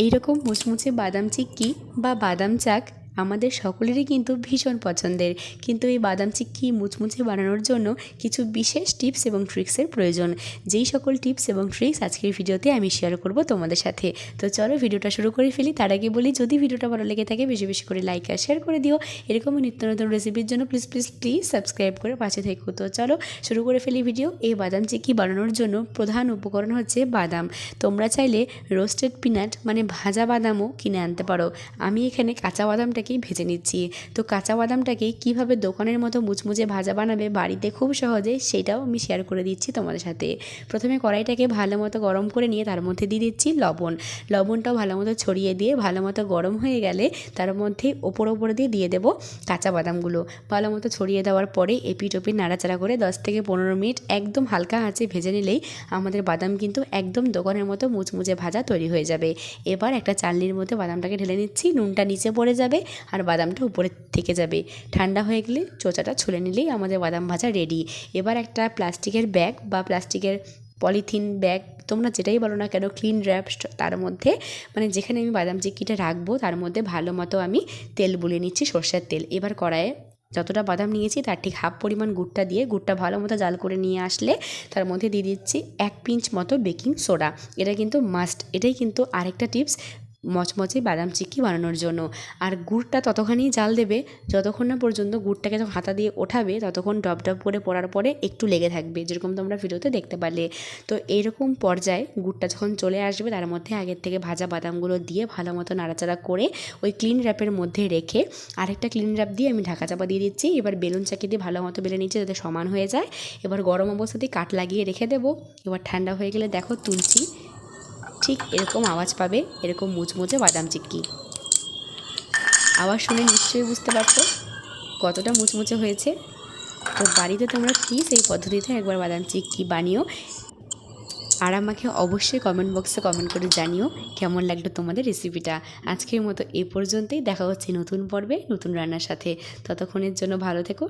এই রকম মুচমুচে বাদাম চিক্কি বা বাদাম চাক আমাদের সকলেরই কিন্তু ভীষণ পছন্দের। কিন্তু এই বাদাম চিক্কি মুচমুচে বানানোর জন্য কিছু বিশেষ টিপস এবং ট্রিক্সের প্রয়োজন? যেই সকল টিপস এবং ট্রিক্স আজকের ভিডিওতে আমি শেয়ার করব তোমাদের সাথে। তো চলো ভিডিওটা শুরু করে ফেলি। তার আগে বলি, যদি ভিডিওটা ভালো লেগে থাকে, বেশি বেশি করে লাইক আর শেয়ার করে দিও। এরকমই নিত্য নতুন রেসিপির জন্য প্লিজ প্লিজ প্লিজ সাবস্ক্রাইব করে পাশে থেকো। তো চলো শুরু করে ফেলি ভিডিও এই বাদাম চিক্কি বানানোর জন্য প্রধান উপকরণ হচ্ছে বাদাম। তোমরা চাইলে রোস্টেড পিনাট মানে ভাজা বাদামও কিনে আনতে পারো। আমি এখানে কাঁচা বাদামটাকেই ভেজে নিচ্ছি। তো কাঁচা বাদামটাকে কীভাবে দোকানের মতো মুচমুচে ভাজা বানাবে বাড়িতে খুব সহজে সেটাও আমি শেয়ার করে দিচ্ছি তোমাদের সাথে। প্রথমে কড়াইটাকে ভালো মতো গরম করে নিয়ে তার মধ্যে দিয়ে দিচ্ছি লবণ। লবণটাও ভালো মতো ছড়িয়ে দিয়ে ভালো মতো গরম হয়ে গেলে তার মধ্যে ওপর ওপর দিয়ে দিয়ে দেবো কাঁচা বাদামগুলো। ভালো মতো ছড়িয়ে দেওয়ার পরে এপিট ওপিট নাড়াচাড়া করে দশ থেকে পনেরো মিনিট একদম হালকা আঁচে ভেজে নিলেই আমাদের বাদাম কিন্তু একদম দোকানের মতো মুচমুচে ভাজা তৈরি হয়ে যাবে। এবার একটা চালনির মধ্যে বাদামটাকে ঢেলে নিচ্ছি। নুনটা নিচে পড়ে যাবে। আর বাদামটা উপরে থেকে যাবে। ঠান্ডা হয়ে গেলে চোচাটা ছুলে নিলেই আমাদের বাদাম ভাজা রেডি এবার একটা প্লাস্টিকের ব্যাগ বা প্লাস্টিকের পলিথিন ব্যাগ তোমরা যেটাই বলো না কেন ক্লিন র্যাপ তার মধ্যে মানে যেখানে আমি বাদাম চিক্কিটা রাখব, তার মধ্যে ভালো মতো আমি তেল বুলিয়ে নিচ্ছি, সর্ষের তেল। এবার কড়াইয়ে যতটা বাদাম নিয়েছি, তার ঠিক হাফ পরিমাণ গুড়টা দিয়ে, গুড়টা ভালো মতো জাল করে নিয়ে আসলে তার মধ্যে দিয়ে দিচ্ছি এক পিঞ্চ মতো বেকিং সোডা এটা কিন্তু মাস্ট এটাই কিন্তু আরেকটা টিপস মচমচে বাদাম চিক্কি বানানোর জন্য। আর গুড়টা ততখানি জাল দেবে, যতক্ষণ না পর্যন্ত গুড়টাকে যখন হাতা দিয়ে ওঠাবে, ততক্ষণ ডপ ডপ করে পড়ার পরে একটু লেগে থাকবে, যেরকম তোমরা ভিডিওতে দেখতে পারলে। তো এইরকম পর্যায়ে গুড়টা যখন চলে আসবে, তার মধ্যে আগের থেকে ভাজা বাদামগুলো দিয়ে ভালো মতো নাড়াচাড়া করে ওই ক্লিন র্যাপের মধ্যে রেখে আরেকটা ক্লিন র্যাপ দিয়ে আমি ঢাকা চাপা দিয়ে দিচ্ছি। এবার বেলুন চাকি দিয়ে ভালো মতো বেলে নিচ্ছি যাতে সমান হয়ে যায়। এবার গরম অবস্থাতেই কাট লাগিয়ে রেখে দেবো। এবার ঠান্ডা হয়ে গেলে দেখো তুলছি। ঠিক এরকম আওয়াজ পাবে, এরকম মুচমুচে বাদাম চিক্কি। আওয়াজ শুনে নিশ্চয়ই বুঝতে পারছ কতটা মুচমুচে হয়েছে। তো বাড়িতে তোমরা প্লিজ এই পদ্ধতিতে একবার বাদাম চিক্কি বানিও। আর আমাকে অবশ্যই কমেন্ট বক্সে কমেন্ট করে জানিও কেমন লাগল তোমাদের রেসিপিটা আজকের মতো এ পর্যন্তই, দেখা হচ্ছে নতুন পর্বে, নতুন রান্নার সাথে। ততক্ষণের জন্য ভালো থেকো।